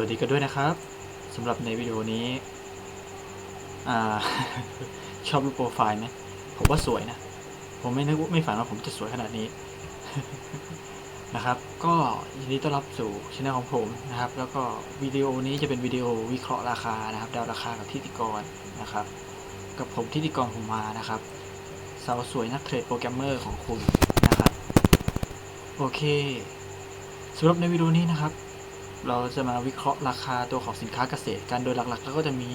วัสดีกันด้วยนะครับสำหรับในวิดีโอนี้อชอบรูปโปรไฟล์ไหมผมว่าสวยนะ ผมไม่นึกไม่ฝันว่าผมจะสวยขนาดนี้นะครับ ก็ยินดีต้อนรับสู่ช่องของผมนะครับ แล้วก็วิดีโอนี้จะเป็นวิดีโอวิเคราะห์ราคานะครับดาวราคากับทิติกรนะครับ กับผมทิติกรผมมานะครับสาวสวยนักเทรดโปรแกรมเมอร์ของคุณนะครับ โอเคสำหรับในวิดีโอนี้นะครับ เราจะมาวิเคราะห์ราคาตัวของสินค้าเกษตรกัน โดยหลักๆแล้วก็จะมี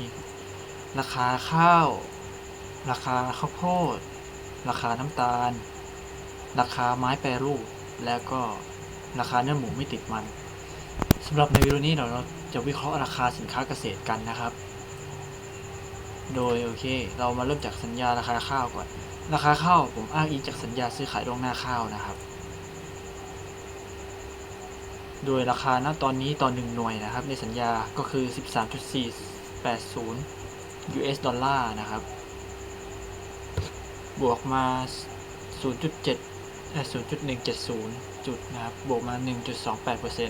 ราคาข้าว ราคาข้าวโพด ราคาน้ำตาล ราคาไม้แปรรูป และก็ราคาเนื้อหมูไม่ติดมันสำหรับในวิดีโอนี้เราจะวิเคราะห์ราคาสินค้าเกษตรกันนะครับ โดยโอเค เรามาเริ่มจากสัญญาราคาข้าวก่อน ราคาข้าวผมอ้างอิงจากสัญญาซื้อขายล่วงหน้าข้าวนะครับ โดยราคาณตอนนี้ต่อนหน่วยนะครับ ในสัญญาก็คือ 13.480 US ดอลลาร์นะครับ บวกมา 0.7เอ่อ0.170 จุดนะครับ บวกมา 1.28%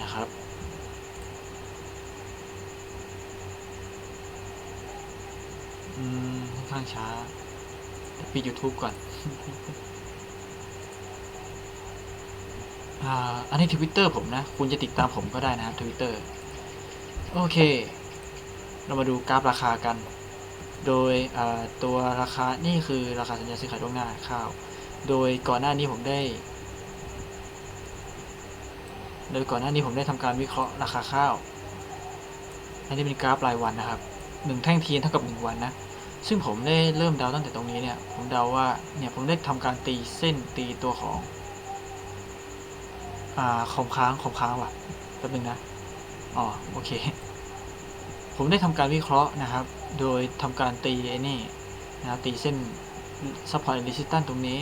นะครับอืมค่อนข้างช้าปิด YouTube ก่อน อันนี้ทวิตเตอร์ผมนะ คุณจะติดตามผมก็ได้นะครับทวิตเตอร์โอเค เรามาดูกราฟราคากัน โดยตัวราคา นี่คือราคาสัญญาซื้อขายล่วงหน้าข้าว โดยก่อนหน้านี้ผมได้ โดยก่อนหน้านี้ผมได้ทำการวิเคราะห์ราคาข้าว อันนี้เป็นกราฟรายวันนะครับหนึ่งแท่งเทียนเท่ากับหนึ่งวันนะ ซึ่งผมได้เริ่มเดาตั้งแต่ตรงนี้เนี่ย ผมเดาว่า เนี่ยผมได้ทำการตีเส้นตีตัวของ อ่าคอมค้างคอมค้างว่ะแป๊บนึงนะอ๋อโอเค ผมได้ทำการวิเคราะห์นะครับ โดยทำการตีไอ้นี่นะตีเส้น support and resistance ตรงนี้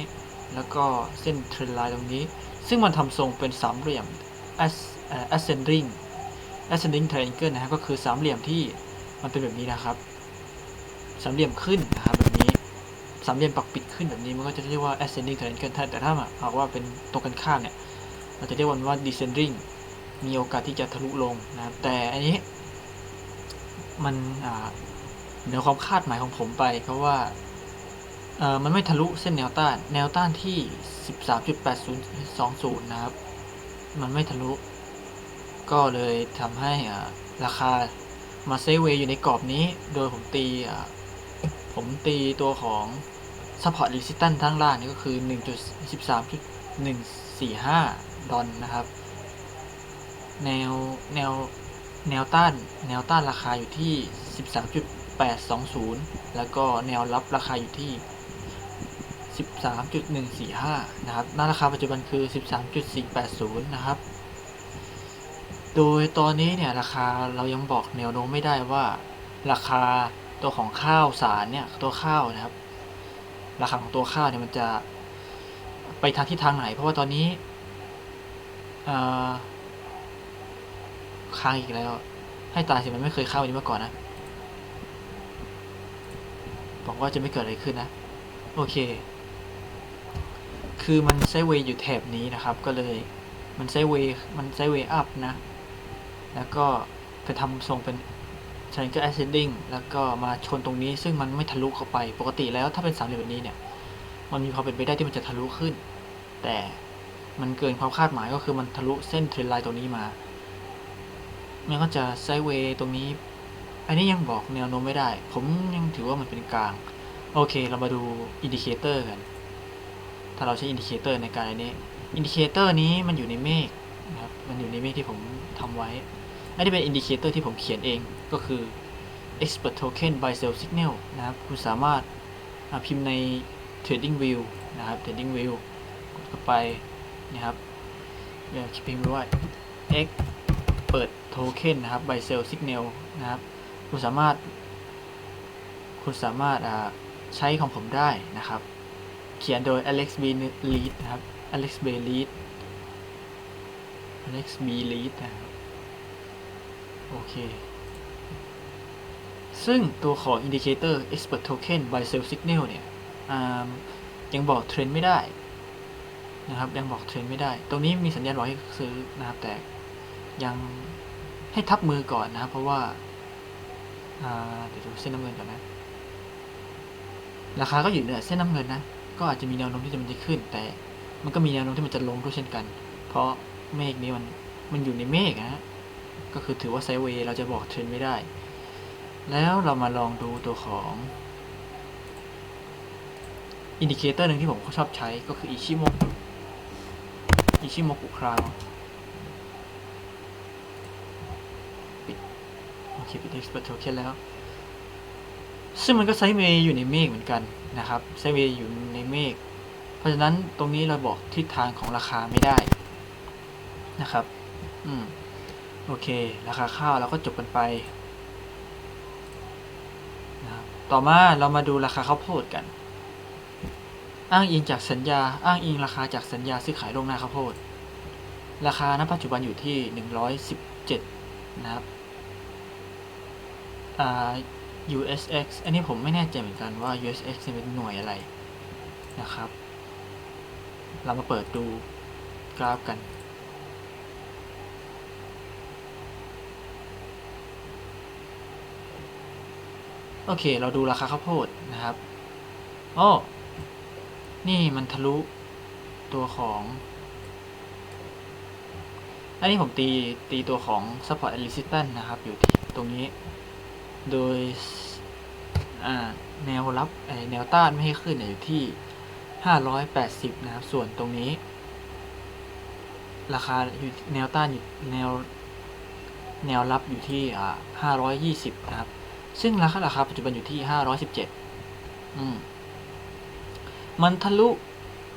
แล้วก็เส้น trend line ตรงนี้ ซึ่งมันทำทรงเป็นสามเหลี่ยม ascending ascending triangle นะครับก็คือสามเหลี่ยมที่มันเป็นแบบนี้นะครับสามเหลี่ยมขึ้นนะครับแบบนี้สามเหลี่ยมปักปิดขึ้นแบบนี้มันก็จะเรียกว่า ascending triangle แต่ถ้าหากว่าเป็นตรงกันข้ามเนี่ย เราจะเรียกมันว่า descending มีโอกาสที่จะทะลุลงนะแต่อันนี้ มันเหนือความคาดหมายของผมไป เพราะว่ามันไม่ทะลุเส้นแนวต้าน แนวต้านที่ 13.8020 นะครับ มันไม่ทะลุ ก็เลยทำให้ราคามาเซเวอยู่ในกรอบนี้ โดยผมตีผมตีตัวของ support resistance ทั้งล่างนี่ก็คือ 1.13.145 ดอลนะครับ แนวแนวแนวต้าน แนวต้านราคาอยู่ที่ 13.820 แล้วก็แนวรับราคาอยู่ที่ 13.145 นะครับหน้าราคาปัจจุบันคือ 13.480 นะครับ โดยตอนนี้เนี่ยราคาเรายังบอกแนวโน้มไม่ได้ว่า ราคาตัวของข้าวสารเนี่ยตัวข้าวนะครับ ราคาของตัวข้าวเนี่ยมันจะไปทางทิศทางไหน เพราะว่าตอนนี้ ค้างอีกแล้ว ให้ตายสิมันไม่เคยเข้าแบบนี้มาก่อนนะบอกว่าจะไม่เกิดอะไรขึ้นนะ โอเค คือมันไซเวย์อยู่แถบนี้นะครับ ก็เลยมันไซเวย์มันไซเวย์อัพนะ แล้วก็ไปทำทรงเป็น triangle ascending แล้วก็มาชนตรงนี้ซึ่งมันไม่ทะลุเข้าไป ปกติแล้วถ้าเป็นสามเหลี่ยมแบบนี้เนี่ย มันมีความเป็นไปได้ที่มันจะทะลุขึ้น แต่ มันเกินความคาดหมายก็คือมันทะลุเส้นเทรนไลน์ตรงนี้มา มันก็จะไซด์เวย์ตรงนี้ อันนี้ยังบอกแนวโน้มไม่ได้ ผมยังถือว่ามันเป็นกลาง โอเค เรามาดูอินดิเคเตอร์กัน ถ้าเราใช้อินดิเคเตอร์ในการอันนี้ อินดิเคเตอร์นี้มันอยู่ในเมฆนะครับ มันอยู่ในเมฆที่ผมทำไว้อันนี้เป็นอินดิเคเตอร์ที่ผมเขียนเอง ก็คือ expert token by sell signal นะครับ คุณสามารถพิมพ์ใน trading view นะครับ trading view กดเข้าไป นะครับเดี๋ยวพิมพ์ไว้ว่า x เปิด token นนะครับ by sell signal นะครับ คุณสามารถ คุณสามารถอ่าใช้ของผมได้นะครับ เขียนโดย Alex B Lead นะครับ Alex B Lead Alex B Lead นะครับ โอเค ซึ่งตัวของ Indicator Expert Token by Sell Signal เนี่ยยังบอกเทรนด์ไม่ได้ นะครับ ยังบอกเทรนไม่ได้ ตรงนี้มีสัญญาณบอกให้ซื้อนะครับ แต่ยังให้ทับมือก่อนนะครับ เพราะว่าเดี๋ยวดูเส้นน้ำเงินก่อนนะ ราคาก็อยู่เหนือเส้นน้ำเงินนะ ก็อาจจะมีแนวโน้มที่จะมันจะขึ้น แต่มันก็มีแนวโน้มที่มันจะลงด้วยเช่นกัน เพราะเมฆนี้มันมันอยู่ในเมฆนะก็คือถือว่าไซเวย์เราจะบอกเทรนไม่ได้ แล้วเรามาลองดูตัวของอินดิเคเตอร์หนึ่งที่ผมชอบใช้ก็คืออิชิโมกุ อิชิโมกุคราวปิดโอเคปิด expert token แล้ว ซึ่งมันก็ไซเวย์อยู่ในเมฆเหมือนกันนะครับไซเวย์อยู่ในเมฆเพราะฉะนั้นตรงนี้เราบอกทิศทางของราคาไม่ได้นะครับ อืม โอเค ราคาข้าวเราก็จบกันไปนะครับต่อมาเรามาดูราคาข้าวโพดกัน อ้างอิงจากสัญญา อ้างอิงราคาจากสัญญาซื้อขายลวงหน้าข้าวโพด ราคาณปัจจุบันอยู่ที่ 117 นะครับอ่า USX อันนี้ผมไม่แน่ใจเหมือนกันว่า USX เนี่ยเป็นหน่วยอะไรนะครับ เรามาเปิดดูกราฟกัน โอเค เราดูราคาข้าวโพดนะครับอ้อ นี่มันทะลุตัวของ อันนี้ผมตีตีตัวของ support and resistance นะครับ อยู่ที่ตรงนี้ โดยแนวรับแนวต้านไม่ให้ขึ้นอยู่ที่ 580 นะครับ ส่วนตรงนี้ ราคาอยู่แนวต้านอยู่แนวแนวรับอยู่ที่520 นะครับ ซึ่งราคาราคาปัจจุบันอยู่ที่ 517 อืม มันทะลุ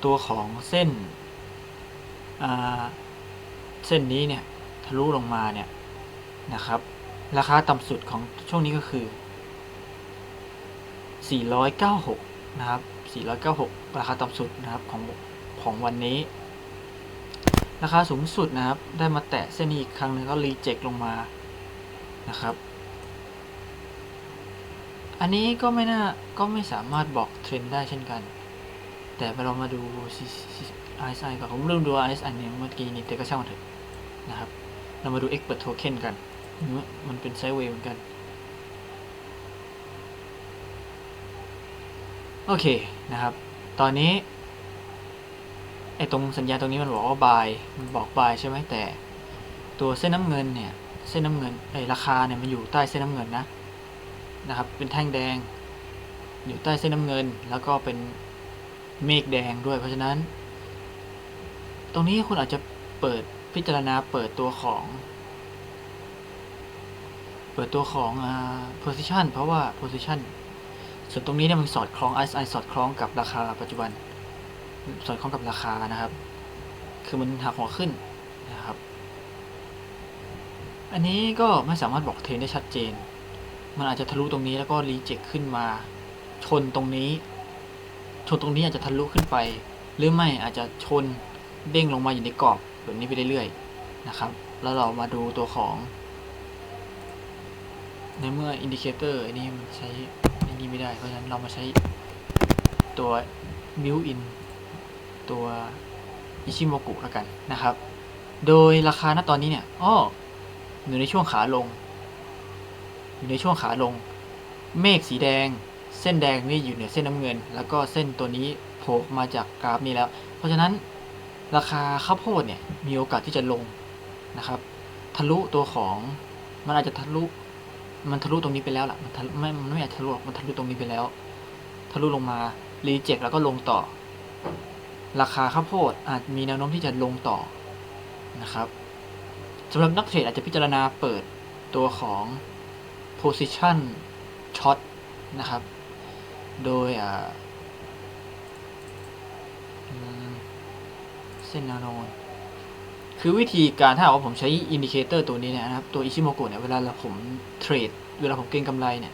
ตัวของเส้นเส้นนี้เนี่ยทะลุลงมาเนี่ยนะครับ ราคาต่ำสุดของช่วงนี้ก็คือ 496 นะครับ 496 ราคาต่ำสุดนะครับของของวันนี้ ราคาสูงสุดนะครับ ได้มาแตะเส้นนี้อีกครั้งหนึงก็รีเจ็คลงมานะครับ อันนี้ก็ไม่น่าก็ไม่สามารถบอกเทรนด์ได้เช่นกัน แต่เรามาดู RSI ก่อนผมลืมดู RSI เนี่ยเมื่อกี้นี้แต่ก็ช่างมันเถอะนะครับ เรามาดู Expert Token กัน มันเป็นไซด์เวย์เหมือนกัน โอเคนะครับ ตอนนี้ไอตรงสัญญาตรงนี้มันบอกว่า buy มันบอก buy ใช่ไหมแต่ตัวเส้นน้ำเงินเนี่ย เส้นน้ำเงินไอราคาเนี่ยมันอยู่ใต้เส้นน้ำเงินนะนะครับ เป็นแท่งแดง อยู่ใต้เส้นน้ำเงิน แล้วก็เป็น เมฆแดงด้วยเพราะฉะนั้น ตรงนี้คุณอาจจะเปิดพิจารณาเปิดตัวของ เปิดตัวของอ่า position เพราะว่า position ส่วนตรงนี้เนี่ยมันสอดคล้อง RSI สอดคล้องกับราคาปัจจุบัน สอดคล้องกับราคานะครับ คือมันหักหัวขึ้นนะครับ อันนี้ก็ไม่สามารถบอกเทรนได้ชัดเจน มันอาจจะทะลุตรงนี้แล้วก็รีเจ็คขึ้นมา ชนตรงนี้ ชนตรงนี้อาจจะทะลุขึ้นไป หรือไม่อาจจะชนเด้งลงมาอยู่ในกรอบแบบนี้ไปเรื่อยๆนะครับ แล้วเรามาดูตัวของ ในเมื่ออินดิเคเตอร์อันนี้มันใช้อันนี้ไม่ได้ เพราะฉะนั้นเรามาใช้ตัวมิวอินตัวอิชิโมกุแล้วกันนะครับ โดยราคาณตอนนี้เนี่ยอ้ออยู่ในช่วงขาลง อยู่ในช่วงขาลง เมฆสีแดง เส้นแดงนี่อยู่เหนือเส้นน้ำเงิน แล้วก็เส้นตัวนี้โผล่มาจากกราฟนี้แล้ว เพราะฉะนั้นราคาข้าวโพดเนี่ยมีโอกาสที่จะลงนะครับ ทะลุตัวของมันอาจจะทะลุมันทะลุตรงนี้ไปแล้วล่ะมันไม่มันไม่อาจทะลุมันทะลุตรงนี้ไปแล้ว ทะลุลงมารีเจ็คแล้วก็ลงต่อ ราคาข้าวโพดอาจมีแนวโน้มที่จะลงต่อนะครับสำหรับนักเทรดอาจจะพิจารณาเปิดตัวของ position short นะครับ โดยเส้นแนวโน้มคือวิธีการถ้าว่าผมใช้อินดิเคเตอร์ตัวนี้เนี่ยนะครับ ตัวอิชิโมโกะเนี่ยเวลาเราผมเทรด เวลาผมเก็งกำไรเนี่ย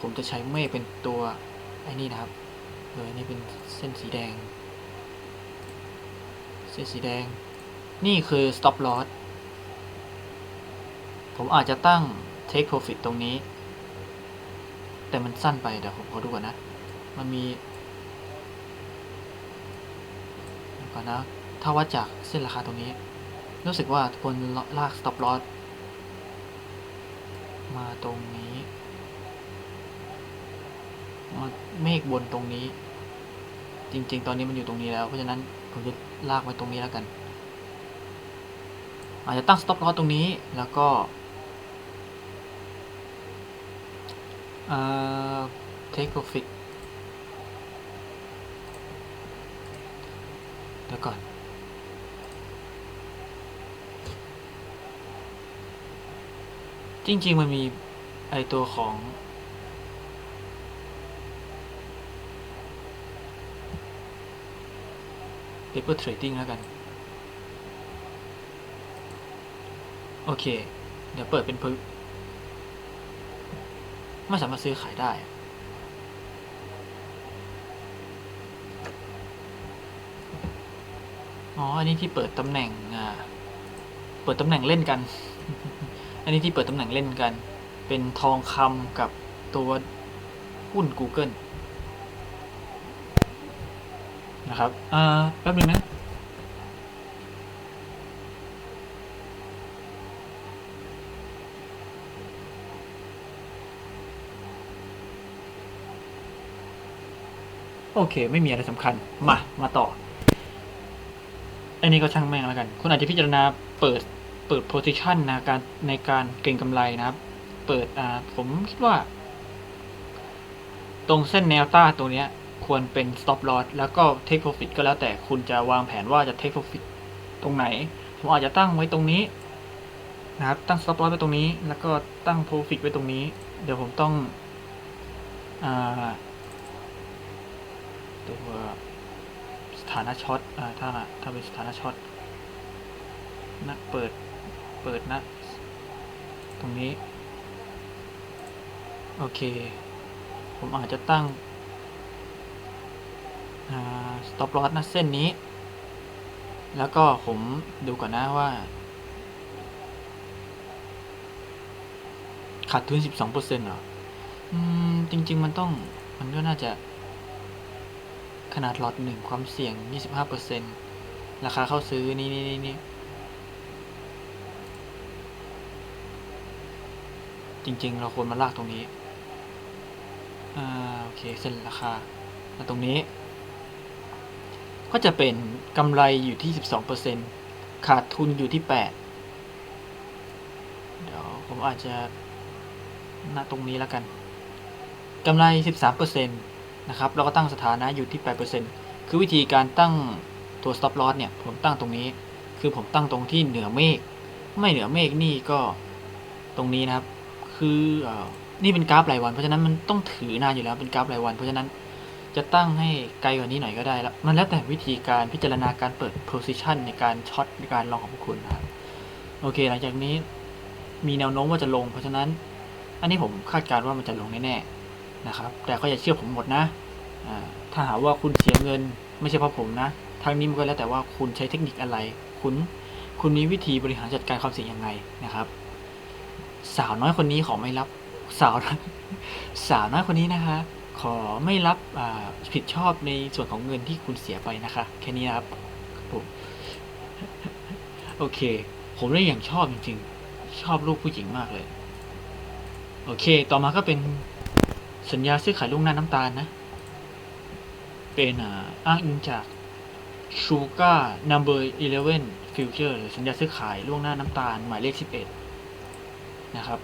ผมจะใช้เมฆเป็นตัวไอ้นี่นะครับโดยนี่เป็นเส้นสีแดง เส้นสีแดง นี่คือ stop loss ผมอาจจะตั้ง take profit ตรงนี้ แต่มันสั้นไปเดี๋ยวผมขอดูก่อนนะ มันมีก่อนนะ ถ้าวัดจากเส้นราคาตรงนี้ รู้สึกว่าควรลาก stop loss มาตรงนี้มาเมฆบนตรงนี้ จริง ๆ ตอนนี้มันอยู่ตรงนี้แล้ว เพราะฉะนั้นผมจะลากไว้ตรงนี้แล้วกัน อาจจะตั้ง stop loss ตรงนี้แล้วก็ เอ่อ take profit เดี๋ยวก่อน จริง ๆ มันมีไอตัวของ paper trading แล้วกัน โอเค เดี๋ยวเปิดเป็นพึ ไม่สามารถซื้อขายได้ อ๋อ อันนี้ที่เปิดตำแหน่งอ่าเปิดตำแหน่งเล่นกัน อันนี้ที่เปิดตำแหน่งเล่นกัน เป็นทองคำกับตัวหุ้น Google นะครับ อ่า แป๊บนึงนะ โอเค ไม่มีอะไรสำคัญ มา มาต่อ อันนี้ก็ช่างแม่งแล้วกัน คุณอาจจะพิจารณาเปิดเปิด position นะการในการเก็งกำไรนะครับ เปิดอ่าผมคิดว่า ตรงเส้นแนวต้าตรงเนี้ย ควรเป็น stop loss แล้วก็ take profit ก็แล้วแต่คุณจะวางแผนว่าจะ take profit ตรงไหน ผมอาจจะตั้งไว้ตรงนี้นะครับ ตั้ง stop loss ไว้ตรงนี้ แล้วก็ตั้ง profit ไว้ตรงนี้ เดี๋ยวผมต้องอ่า ตัวสถานะช็อตอถ้าถ้าเป็นสถานะช็อตนะเปิดเปิดนะ ตรงนี้ โอเค ผมอาจจะตั้งอ่า stop loss นะเส้นนี้ แล้วก็ผมดูก่อนนะว่า ขาดทุน 12%เหรอ อืม จริง ๆ มันต้อง มันก็น่าจะ ขนาดหลอตหนึ่งความเสี่ยง 25%ราคาเข้าซื้อ นี่นี่นี่นี่จริง ๆ เราควรมาลากตรงนี้ อ่า โอเค เส้นราคาแล้วตรงนี้ ก็จะเป็นกำไรอยู่ที่ 12%ขาดทุนอยู่ที่ 8 เดี๋ยวผมอาจจะณตรงนี้แล้วกันกำไร 13% นะครับแล้วก็ตั้งสถานะอยู่ที่ 8%คือวิธีการตั้งตัว stop loss เนี่ยผมตั้งตรงนี้ คือผมตั้งตรงที่เหนือเมฆไม่เหนือเมฆนี่ก็ตรงนี้นะครับ คือออนี่เป็นกราฟรายวัน เพราะฉะนั้นมันต้องถือนานอยู่แล้วเป็นกราฟรายวัน เพราะฉะนั้นจะตั้งให้ไกลกว่านี้หน่อยก็ได้แล้วมันแล้วแต่วิธีการพิจารณาการเปิด position ในการช็อตในการลองของพวกคุณนะครับโอเค หลังจากนี้มีแนวโน้มว่าจะลง เพราะฉะนั้น อันนี้ผมคาดการณ์ว่ามันจะลงแน่ๆ นะครับ แต่ก็อย่าเชื่อผมหมดนะถ้าหาว่าคุณเสียเงินไม่ใช่เพราะผมนะทางนี้มันก็แล้วแต่ว่าคุณใช้เทคนิคอะไร คุณคุณมีวิธีบริหารจัดการความเสี่ยงยังไงนะครับ สาวน้อยคนนี้ขอไม่รับสาวสาวน้อยคนนี้นะคะ ขอไม่รับผิดชอบในส่วนของเงินที่คุณเสียไปนะคะ แค่นี้นะครับผมโอเค ผมได้อย่างชอบจริงๆ ชอบลูกผู้หญิงมากเลย โอเค ต่อมาก็เป็น สัญญาซื้อขายล่วงหน้าน้ำตาลนะ เป็นอ้างอิงจาก Sugar Number 11 Future หรือสัญญาซื้อขายล่วงหน้าน้ำตาล หมายเลข11นะครับ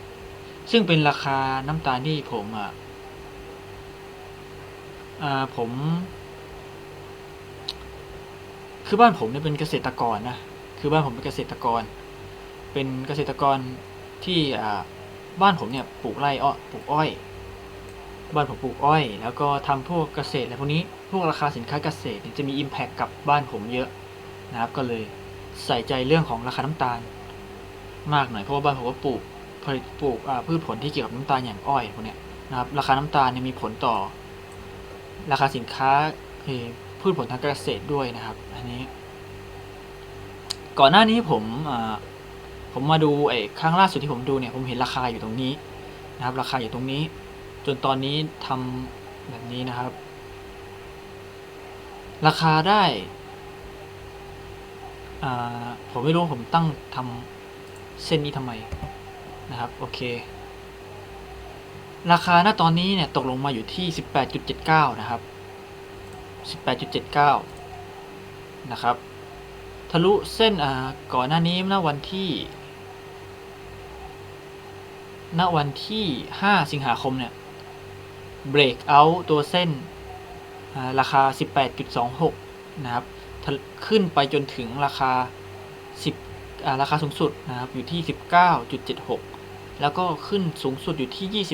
ซึ่งเป็นราคาน้ำตาลที่ผมอะอ่าผม คือบ้านผมเนี่ยเป็นเกษตรกรนะ คือบ้านผมเป็นเกษตรกร เป็นเกษตรกรที่อ่าบ้านผมเนี่ยปลูกไร่อ้อปลูกอ้อย บ้านผมปลูกอ้อย แล้วก็ทำพวกเกษตรอะไรพวกนี้ พวกราคาสินค้าเกษตรเนี่ยจะมี Impact กับบ้านผมเยอะนะครับ ก็เลยใส่ใจเรื่องของราคาน้ำตาล มากหน่อย เพราะว่าบ้านผมก็ปลูกผลิตปลูกพืชผลที่เกี่ยวกับน้ำตาลอย่างอ้อยพวกนี้นะครับ ราคาน้ำตาลเนี่ยมีผลต่อ ราคาสินค้าเอ่อพืชผลทางการเกษตรด้วยนะครับ อันนี้ ก่อนหน้านี้ผมผมมาดูไอ้ครั้งล่าสุดที่ผมดูเนี่ย ผมเห็นราคาอยู่ตรงนี้นะครับ ราคาอยู่ตรงนี้ จนตอนนี้ทำแบบนี้นะครับ ราคาได้ผมไม่รู้ผมตั้งทำเส้นนี้ทำไมนะครับ โอเค ราคาณตอนนี้เนี่ยตกลงมาอยู่ที่ 18.79 นะครับ 18.79 นะครับ ทะลุเส้นก่อนหน้านี้ณวันที่ณวันที่ 5 สิงหาคมเนี่ย เบรกเอาตัวเส้นอ่าราคา 18.26 นะครับ ขึ้นไปจนถึงราคา 10าราคาสูงสุดนะครับ อยู่ที่ 19.76 แล้วก็ขึ้นสูงสุดอยู่ที่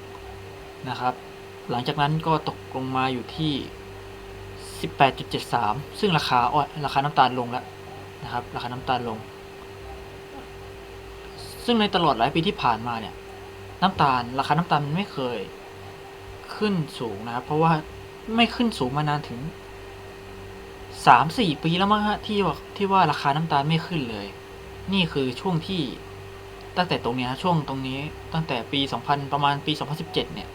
20.36 นะครับ หลังจากนั้นก็ตกลงมาอยู่ที่ 18.73 ซึ่งราคาอ้อยราคาน้ำตาลลงแล้วนะครับ ราคาน้ำตาลลง ซึ่งในตลอดหลายปีที่ผ่านมาเนี่ย น้ำตาล ราคาน้ำตาลมันไม่เคย ขึ้นสูงนะครับ เพราะว่าไม่ขึ้นสูงมานานถึง3-4ปีแล้วมั้งฮะที่ว่าที่ว่าราคาน้ำตาลไม่ขึ้นเลย นี่คือช่วงที่ตั้งแต่ตรงนี้ยช่วงตรงนี้ตั้งแต่ปี2000ประมาณปี2017เจ็ดเนี่ย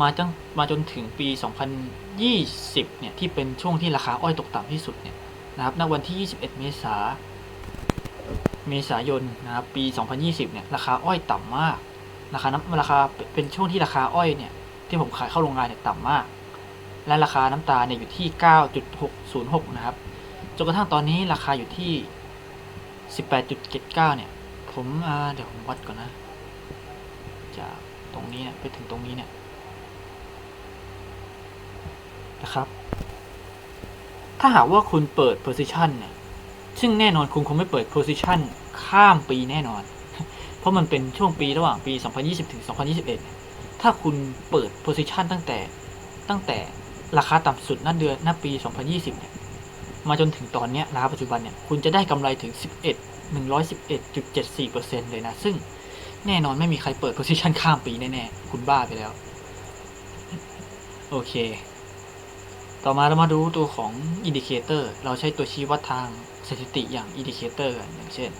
มาจนมาจนถึงปี2020เนี่ยที่เป็นช่วงที่ราคาอ้อยตกต่ำที่สุดเนี่ยนะครับณวันที่21เมษาเมษายนนะครับปี 2020 เนี่ย ราคาอ้อยต่ำมาก ราคาน้ำราคาเป็นช่วงที่ราคาอ้อยเนี่ย ที่ผมขายเข้าโรงงานเนี่ยต่ำมาก และราคาน้ำตาลเนี่ยอยู่ที่ 9.606 นะครับ จนกระทั่งตอนนี้ราคาอยู่ที่ 18.79 เนี่ย ผมเดี๋ยวผมวัดก่อนนะ จากตรงนี้เนี่ยไปถึงตรงนี้เนี่ยนะครับ ถ้าหากว่าคุณเปิด position เนี่ย ซึ่งแน่นอนคุณคงไม่เปิด position ข้ามปีแน่นอน เพราะมันเป็นช่วงปีระหว่างปี 2020 ถึง 2021 ถ้าคุณเปิด position ตั้งแต่ตั้งแต่ราคาต่ำสุดหน้าเดือนหน้าปี 2020 เนี่ย มาจนถึงตอนนี้ราคาปัจจุบันเนี่ย คุณจะได้กำไรถึง 11 111.74%เลยนะ ซึ่งแน่นอนไม่มีใครเปิด position ข้ามปีแน่ๆ คุณบ้าไปแล้ว โอเค ต่อมาเรามาดูตัวของอินดิเคเตอร์ เราใช้ตัวชี้วัดทางสถิติอย่างอินดิเคเตอร์อย่างเช่น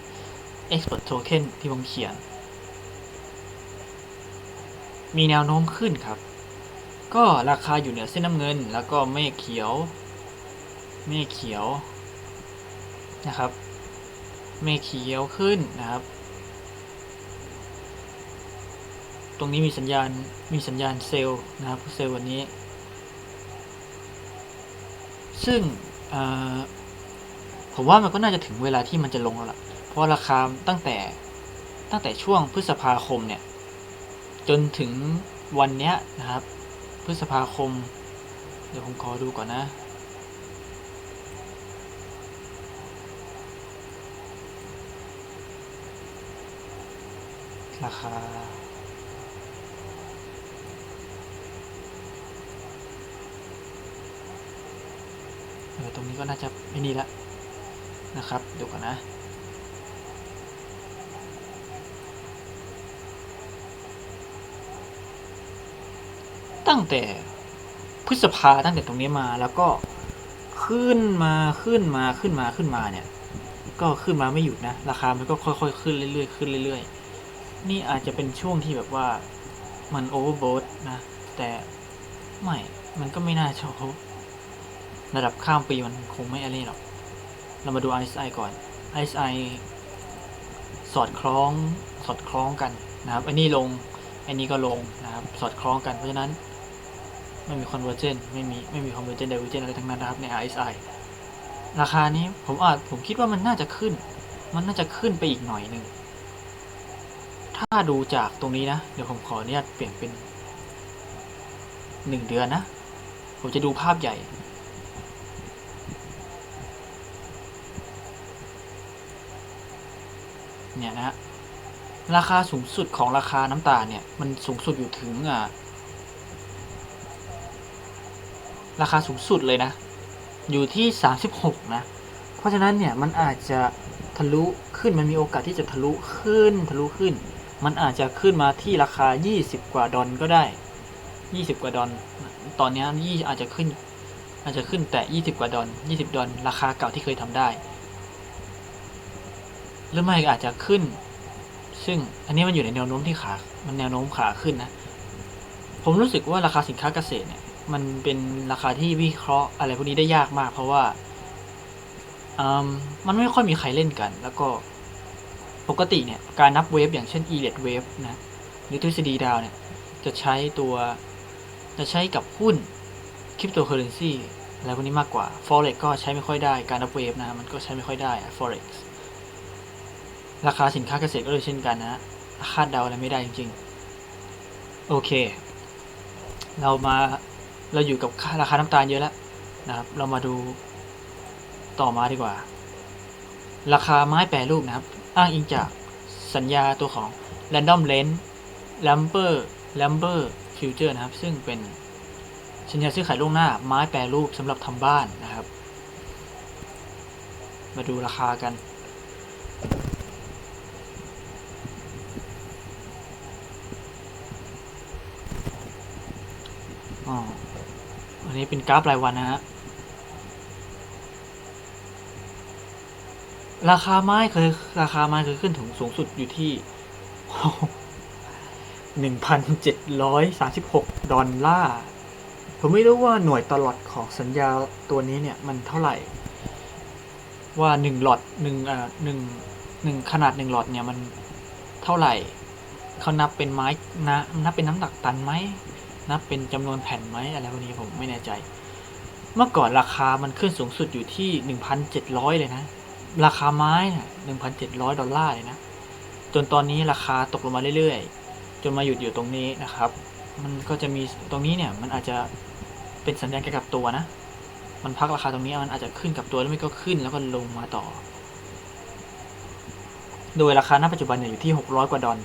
expert token ที่ผมเขียน มีแนวโน้มขึ้นครับ ก็ราคาอยู่เหนือเส้นน้ำเงิน แล้วก็เมฆเขียวเมฆเขียวนะครับเมฆเขียวขึ้นนะครับ ตรงนี้มีสัญญาณมีสัญญาณเซลล์นะครับเซลล์วันนี้ ซึ่งผมว่ามันก็น่าจะถึงเวลาที่มันจะลงแล้วล่ะ เพราะราคาตั้งแต่ตั้งแต่ช่วงพฤษภาคมเนี่ย จนถึงวันเนี้ยนะครับ พฤษภาคม เดี๋ยวผมขอดูก่อนนะราคาเออตรงนี้ก็น่าจะไม่นี่ละนะครับ เดี๋ยวก่อนนะ ตั้งแต่พฤษภาตั้งแต่ตรงนี้มาแล้วก็ขึ้นมาขึ้นมาขึ้นมาขึ้นมาเนี่ย ก็ขึ้นมาไม่หยุดนะ ราคามันก็ค่อยๆขึ้นเรื่อยๆขึ้นเรื่อยๆ นี่อาจจะเป็นช่วงที่แบบว่ามันโอเวอร์โบทนะ แต่ไม่ มันก็ไม่น่าจะโอระดับข้ามปีมันคงไม่อะไรหรอก เรามาดู RSI ก่อน RSI สอดคล้องสอดคล้องกันนะครับ อันนี้ลง อันนี้ก็ลงนะครับ สอดคล้องกัน เพราะฉะนั้น ไม่มี convergent ไม่มี ไม่มี convergent divergent อะไรทั้งนั้นนะครับใน RSI ราคานี้ผมอาจผมคิดว่ามันน่าจะขึ้น มันน่าจะขึ้นไปอีกหน่อยหนึ่ง ถ้าดูจากตรงนี้นะ เดี๋ยวผมขออนุญาตเปลี่ยนเป็นหนึ่งเดือนนะ ผมจะดูภาพใหญ่ เนี่ยนะฮะราคาสูงสุดของราคาน้ำตาลเนี่ย มันสูงสุดอยู่ถึงอ่า ราคาสูงสุดเลยนะ อยู่ที่ 36 นะ เพราะฉะนั้นเนี่ยมันอาจจะทะลุขึ้นมันมีโอกาสที่จะทะลุขึ้นทะลุขึ้น มันอาจจะขึ้นมาที่ราคา 20 กว่าดอลก็ได้ 20 กว่าดอลตอนนี้ยี่อาจจะขึ้น อาจจะขึ้นแต่ 20 กว่าดอล20 ดอลราคาเก่าที่เคยทำได้ หรือไม่อาจจะขึ้น ซึ่งอันนี้มันอยู่ในแนวโน้มที่ขา มันแนวโน้มขาขึ้นนะ ผมรู้สึกว่าราคาสินค้าเกษตรเนี่ย มันเป็นราคาที่วิเคราะห์อะไรพวกนี้ได้ยากมาก เพราะว่ามมันไม่ค่อยมีใครเล่นกัน แล้วก็ปกติเนี่ยการนับเวฟอย่างเช่น e l e t wave นะหรือทฤษฎีดาวเนี่ยจะใช้ตัวจะใช้กับหุ้นคริปโตเคอเรนซีอะไรพวกนี้มากกว่า forex ก็ใช้ไม่ค่อยได้การอัพเวฟนะมันก็ใช้ไม่ค่อยได้อะ forex ราคาสินค้าเกษตรก็เลยเช่นกันนะคาดเดาอะไรไม่ได้จริงๆ โอเค เรามา เราอยู่กับราคาน้ำตาลเยอะแล้วนะครับ เรามาดูต่อมาดีกว่า ราคาไม้แปรรูปนะครับ อ้างอิงจากสัญญาตัวของ Random Length Lumber Lumber Future นะครับ ซึ่งเป็นสัญญาซื้อขายล่วงหน้า ไม้แปรรูปสำหรับทำบ้านนะครับ มาดูราคากัน อ๋ออั นี้เป็นกราฟรายวันนะฮะ ราคาไม้เคยราคาไม้เคยขึ้นถึงสูงสุดอยู่ที่หนึ่งพันเจ็ดร้อยสาสิบหกดอลลาร์ ผมไม่รู้ว่าหน่วยตลอดของสัญญาตัวนี้เนี่ยมันเท่าไหร่ ว่าหนึ่งหลอดหนึ่งอ่าหนึ่งหนึ่งขนาดหนึ่งหลอดเนี่ยมันเท่าไหร่ เขานับเป็นไม้นะนับเป็นน้ำหนักตันไหม นับเป็นจำนวนแผ่นไหมอะไรพวกนี้ผมไม่แน่ใจ เมื่อก่อนราคามันขึ้นสูงสุดอยู่ที่หนึ่งพันเจ็ดร้อยเลยนะ ราคาไม้นี่ยหนึ่งพันเจ็ดร้อยดอลลาร์เลยนะ จนตอนนี้ราคาตกลงมาเรื่อยๆ จนมาหยุดอยู่ตรงนี้นะครับ มันก็จะมีตรงนี้เนี่ยมันอาจจะเป็นสัญญาณการกลับตัวนะ มันพักราคาตรงนี้มันอาจจะขึ้นกับตัวแล้วไม่ก็ขึ้นแล้วก็ลงมาต่อ โดยราคาณปัจจุบันเนี่ยอยู่ที่หกร้อยกว่าดอล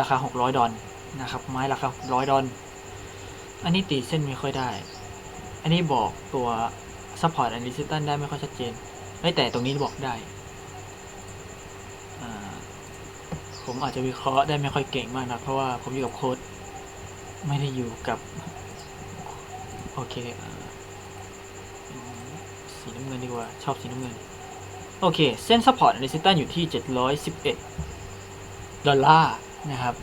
ราคาหกร้อยดอลนะครับ ไม้ราคาหกร้อยดอล อันนี้ตีเส้นไม่ค่อยได้ อันนี้บอกตัว support and resistance ได้ไม่ค่อยชัดเจนไม่แต่ตรงนี้บอกได้ ผมอาจจะวิเคราะห์ได้ไม่ค่อยเก่งมากนะ เพราะว่าผมอยู่กับโค้ดไม่ได้อยู่กับ โอเคอสีน้ำเงินดีกว่า ชอบสีน้ำเงิน โอเค เส้น support and resistance อยู่ที่ 711 ดอลลาร์นะครับ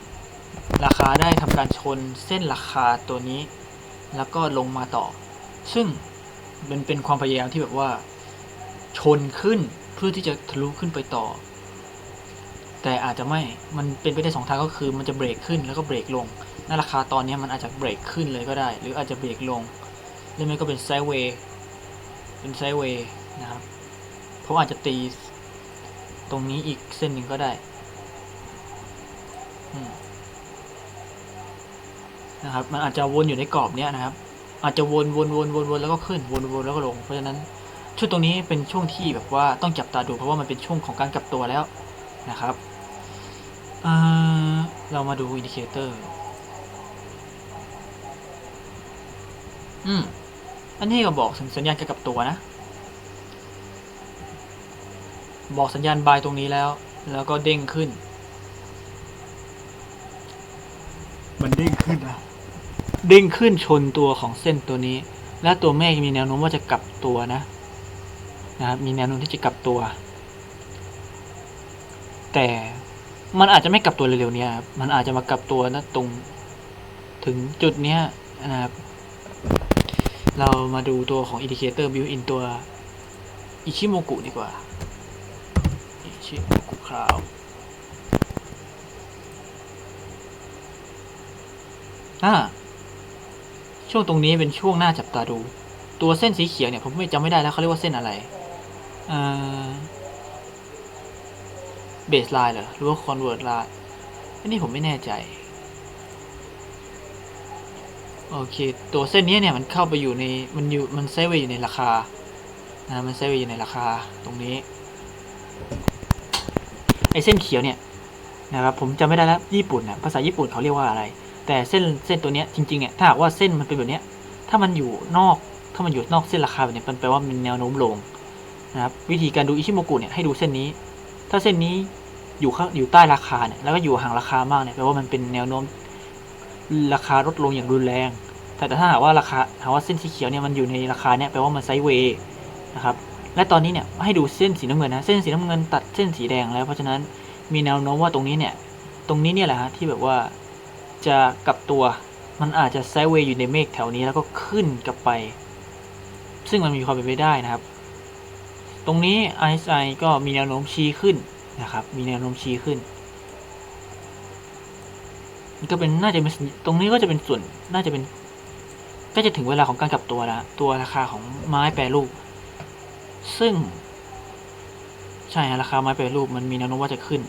ราคาได้ทำการชนเส้นราคาตัวนี้ แล้วก็ลงมาต่อ ซึ่งมันเป็นความพยายามที่แบบว่า ชนขึ้นเพื่อที่จะทะลุขึ้นไปต่อ แต่อาจจะไม่ มันเป็นไปได้สองทางก็คือมันจะเบรกขึ้นแล้วก็เบรกลงนนราคาตอนนี้มันอาจจะเบรกขึ้นเลยก็ได้ หรืออาจจะเบรกลงหรือไม่ก็เป็นไซด์เวย์เป็นไซด์เวย์นะครับผมอาจจะตีตรงนี้อีกเส้นหนึ่งก็ได้ อืม นะครับ มันอาจจะวนอยู่ในกรอบเนี้ยนะครับ อาจจะวนวนวนวนวนแล้วก็ขึ้นวนวนแล้วก็ลง เพราะฉะนั้นช่วงตรงนี้เป็นช่วงที่แบบว่าต้องจับตาดูเพราะว่ามันเป็นช่วงของการกลับตัวแล้วนะครับเเรามาดูอินดิเคเตอร์ อืม อันนี้ก็บอกถึงสัญญาณการกลับตัวนะ บอกสัญญาณบายตรงนี้แล้ว แล้วก็เด้งขึ้น มันเด้งขึ้นนะ เด้งขึ้นชนตัวของเส้นตัวนี้ และตัวเมฆมีแนวโน้มว่าจะกลับตัวนะนะครับมีแนวโน้มที่จะกลับตัว แต่มันอาจจะไม่กลับตัวเร็วๆเนี้ครับมันอาจจะมากลับตัวนะตรงถึงจุดเนี้ยนะครับ เรามาดูตัวของอินดิเคเตอร์บิวอินตัวอิชิโมกุดีกว่าอิชิโมกุคราวอ่า ช่วงตรงนี้เป็นช่วงหน้าจับตาดู ตัวเส้นสีเขียวเนี่ยผมไม่จำไม่ได้แล้วเขาเรียกว่าเส้นอะไรเบสไลน์เหรอหรือว่าคอนเวิร์ตไลน์อันนี้ผมไม่แน่ใจ โอเค ตัวเส้นนี้เนี่ยมันเข้าไปอยู่ในมันอยู่มันเซฟไว้อยู่ในราคานะมันเซฟไว้อยู่ในราคาตรงนี้ไอเส้นเขียวเนี่ยนะครับผมจำไม่ได้แล้วญี่ปุ่นนะภาษาญี่ปุ่นเขาเรียกว่าอะไร แต่เส้นเส้นตัวเนี้ยจริงๆเนี่ยถ้าหากว่าเส้นมันเป็นแบบเนี้ยถ้ามันอยู่นอกถ้ามันอยู่นอกเส้นราคาแบบนี้มันแปลว่ามันแนวโน้มลงนะครับวิธีการดูอิชิโมกุเนี่ยให้ดูเส้นนี้ ถ้าเส้นนี้อยู่ข้างอยู่ใต้ราคาเนี่ยแล้วก็อยู่ห่างราคามากเนี่ยแปลว่ามันเป็นแนวโน้มราคาลดลงอย่างรุนแรง แต่ถ้าหากว่าราคาหากว่าเส้นสีเขียวเนี่ยมันอยู่ในราคาเนี่ยแปลว่ามันไซด์เวย์นะครับและตอนนี้เนี่ยให้ดูเส้นสีน้ำเงินนะเส้นสีน้ำเงินตัดเส้นสีแดงแล้วเพราะฉะนั้นมีแนวโน้มว่าตรงนี้เนี่ยตรงนี้เนี่ยแหละฮะที่แบบว่า จะกลับตัว มันอาจจะไซด์เวย์อยู่ในเมฆแถวนี้แล้วก็ขึ้นกลับไป ซึ่งมันมีความเป็นไปได้นะครับ ตรงนี้ RSI ก็มีแนวโน้มชี้ขึ้นนะครับ มีแนวโน้มชี้ขึ้นก็เป็นน่าจะเป็นตรงนี้ก็จะเป็นส่วนน่าจะเป็น ก็จะถึงเวลาของการกลับตัวแล้วตัวราคาของไม้แปรรูป ซึ่ง ใช่ฮะราคาไม้แปรรูปมันมีแนวโน้มว่าจะขึ้น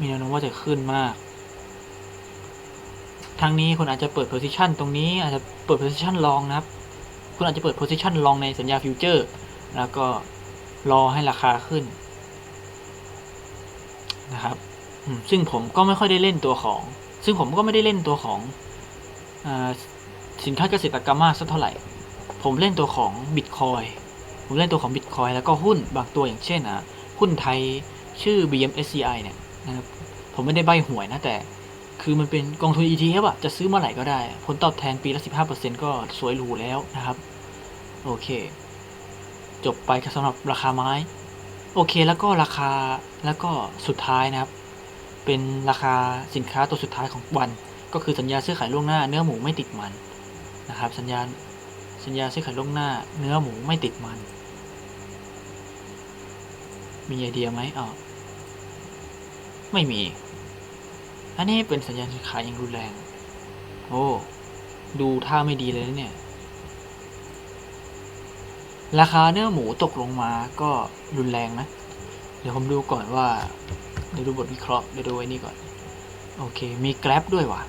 มีแนวโน้มว่าจะขึ้นมาก ทางนี้คุณอาจจะเปิด position ตรงนี้อาจจะเปิด position ลองนะครับ คุณอาจจะเปิด position ลองในสัญญาฟิวเจอร์แล้วก็รอให้ราคาขึ้นนะครับซึ่งผมก็ไม่ค่อยได้เล่นตัวของ ซึ่งผมก็ไม่ได้เล่นตัวของอสินค้าเกษตรกรรมมากสักเท่าไหร่ ผมเล่นตัวของบิตคอยผมเล่นตัวของบิตคอยแล้วก็หุ้นบางตัวอย่างเช่นอะหุ้นไทยชื่อ BMSCI เนี่ยนะครับผมไม่ได้ใบหวยนะแต่ คือมันเป็นกองทุน ETF อะจะซื้อเมื่อไหร่ก็ได้ ผลตอบแทนปีละ 15%ก็สวยหรูแล้วนะครับ โอเค จบไปสำหรับราคาไม้ โอเคแล้วก็ราคาแล้วก็สุดท้ายนะครับ เป็นราคาสินค้าตัวสุดท้ายของวัน ก็คือสัญญาซื้อขายล่วงหน้าเนื้อหมูไม่ติดมันนะครับ สัญญาสัญญาซื้อขายล่วงหน้า เนื้อหมูไม่ติดมัน มีไอเดียไหมอ๋อไม่มี อันนี้เป็นสัญญาณซื้อขายอย่างรุนแรง โอ้ ดูท่าไม่ดีเลยนะเนี่ย ราคาเนื้อหมูตกลงมาก็รุนแรงนะ เดี๋ยวผมดูก่อนว่า เดี๋ยวดูบทวิเคราะห์ เดี๋ยวดูไอ้นี่ก่อน โอเค มีแกร็บด้วยว่ะ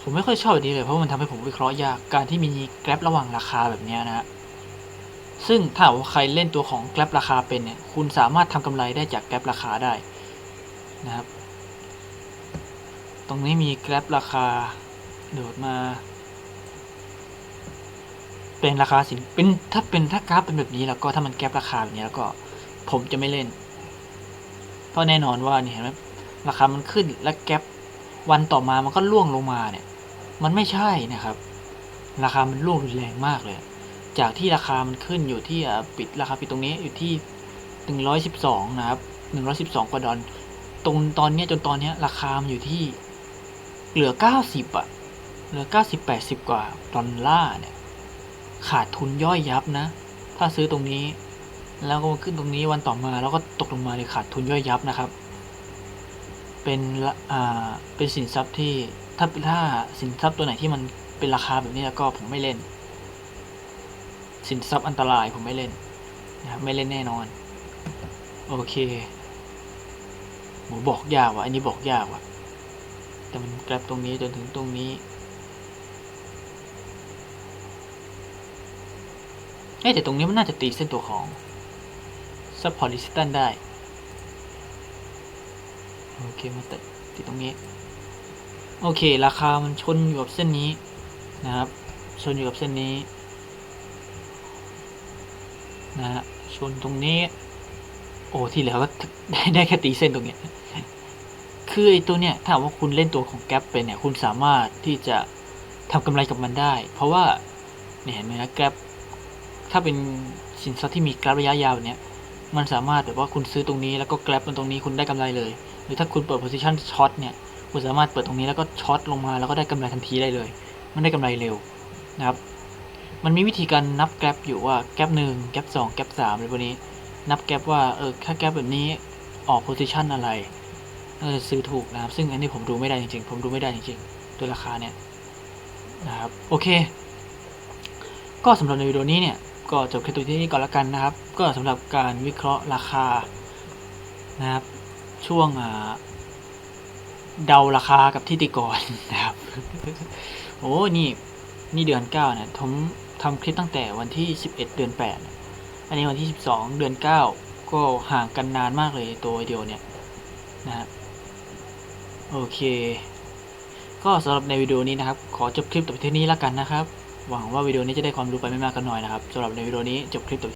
ผมไม่ค่อยชอบแบบนี้เลย เพราะมันทำให้ผมวิเคราะห์ยาก การที่มีแกร็บระหว่างราคาแบบนี้นะฮะซึ่งถ้าว่าใครเล่นตัวของแกร็บราคาเป็นเนี่ย คุณสามารถทำกำไรได้จากแกร็บราคาได้นะครับ ตรงนี้มีแกร็บราคาโดดมา เป็นราคาสินเป็นถ้าเป็นถ้ากราฟเป็นแบบนี้แล้วก็ถ้ามันแกร็บราคาแบบนี้แล้วก็ผมจะไม่เล่น เพราะแน่นอนว่านี่เห็นไหมราคามันขึ้นและแกร็บวันต่อมามันก็ล่วงลงมาเนี่ย มันไม่ใช่นะครับ ราคามันล่วงรุนแรงมากเลย จากที่ราคามันขึ้นอยู่ที่ปิดราคาปิดตรงนี้อยู่ที่หนึ่งร้อยสิบสองนะครับหนึ่งร้อยสิบสองกว่าดอลตรงตอนเนี้ยจนตอนเนี้ยราคามันอยู่ที่ เหลือเก้าสิบอะเหลือเก้าสิบแปดสิบกว่าดอลลาร์เนี่ย ขาดทุนย่อยยับนะ ถ้าซื้อตรงนี้ แล้วก็ขึ้นตรงนี้วันต่อมาแล้วก็ตกลงมาเลยขาดทุนย่อยยับนะครับ เป็นอ่าเป็นสินทรัพย์ที่ถ้าถ้าสินทรัพย์ตัวไหนที่มันเป็นราคาแบบนี้แล้วก็ผมไม่เล่น สินทรัพย์อันตรายผมไม่เล่นนะครับไม่เล่นแน่นอน โอเคโหบอกยากว่ะ อันนี้บอกยากว่ะ แต่มันกลบตรงนี้จนถึงตรงนี้เอ๊แต่ตรงนี้มันน่าจะตีเส้นตัวของซัพพอร์ตดิสตันได้ โอเคมาติดติดตรงนี้ โอเค ราคามันชนอยู่กับเส้นนี้นะครับ ชนอยู่กับเส้นนี้นะฮะชนตรงนี้ โอ้ที่เหลือก็ได้ได้แค่ตีเส้นตรงเนี้ย คือไอ้ตัวเนี้ยถ้าว่าคุณเล่นตัวของแก๊ปเป็นเนี่ยคุณสามารถที่จะทำกำไรกับมันได้ เพราะว่าเนี่ยเห็นไหมนะแก๊ปถ้าเป็นสินทรัพย์ที่มีกราฟระยะยาวเนี่ยมันสามารถแบบว่าคุณซื้อตรงนี้แล้วก็แกลบมันตรงนี้คุณได้กำไรเลย หรือถ้าคุณเปิด position ช็อตเนี่ยคุณสามารถเปิดตรงนี้แล้วก็ช็อตลงมาแล้วก็ได้กำไรทันทีได้เลย มันได้กำไรเร็วนะครับมันมีวิธีการนับแกลบอยู่ว่าแกลบหนึ่งแกลบสองแกลบสามอะไรพวกนี้ นับแกลบว่าเออถ้าแกลบแบบนี้ออก position อะไร เออซื้อถูกนะครับ ซึ่งอันนี้ผมดูไม่ได้จริงๆ ผมดูไม่ได้จริงๆตัวราคาเนี่ยนะครับ โอเค ก็สำหรับในวิดีโอนี้เนี่ย ก็จบแค่ตัวที่นี้ก่อนละกันนะครับ ก็สำหรับการวิเคราะห์ราคานะครับ ช่วงอ่าเดาราคากับที่ติกรนะครับ โอ้นี่นี่เดือนเก้าเนี่ยผมทำคลิปตั้งแต่วันที่สิบเอ็ดเดือนแปดอันนี้วันที่สิบสองเดือนเก้าก็ห่างกันนานมากเลยตัววิดีโอเนี่ยนะครับ โอเค ก็สำหรับในวิดีโอนี้นะครับ ขอจบคลิปแต่เพียงเท่นี้แล้วกันนะครับ หวังว่าวิดีโอนี้จะได้ความรู้ไปไม่มากก็น้อยนะครับสำหรับในวิดีโอนี้จบคลิปแต่